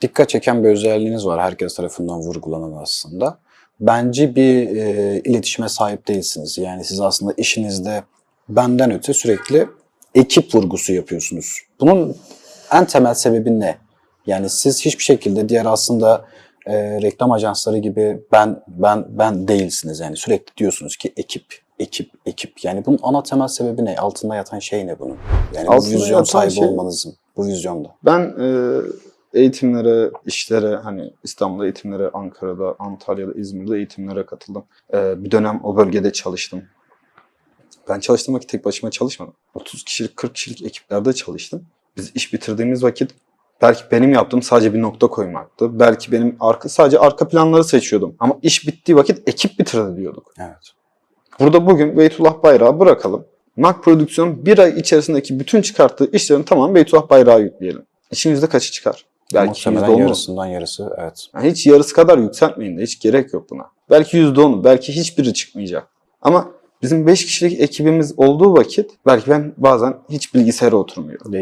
dikkat çeken bir özelliğiniz var. Herkes tarafından vurgulanan aslında. Bence bir e, iletişime sahip değilsiniz. Yani siz aslında işinizde benden öte sürekli ekip vurgusu yapıyorsunuz. Bunun en temel sebebi ne? Yani siz hiçbir şekilde diğer aslında e, reklam ajansları gibi ben ben ben değilsiniz. Yani sürekli diyorsunuz ki ekip, ekip, ekip. Yani bunun ana temel sebebi ne? Altında yatan şey ne bunun? Yani bu Altında vizyon yatan sahibi şey- olmanızın, bu vizyonda. Ben e, eğitimlere, işlere hani İstanbul'da eğitimlere, Ankara'da, Antalya'da, İzmir'de eğitimlere katıldım. E, bir dönem o bölgede çalıştım. Ben çalıştığım vakit tek başıma çalışmadım. 30 kişilik, 40 kişilik ekiplerde çalıştım. Biz iş bitirdiğimiz vakit belki benim yaptığım sadece bir nokta koymaktı. Belki benim arka sadece arka planları seçiyordum. Ama iş bittiği vakit ekip bitirdi diyorduk. Evet. Burada bugün Beytullah Bayrağı bırakalım. Mak Prodüksiyon bir ay içerisindeki bütün çıkarttığı işlerin tamamı Beytullah Bayrağı yükleyelim. İşin yüzde kaçı çıkar? Belki yüzde Muhtemelen onu. yarısından yarısı evet. Yani hiç yarısı kadar yükseltmeyin de hiç gerek yok buna. Belki yüzde onu, belki hiçbiri çıkmayacak. Ama bizim 5 kişilik ekibimiz olduğu vakit belki ben bazen hiç bilgisayara oturmuyorum.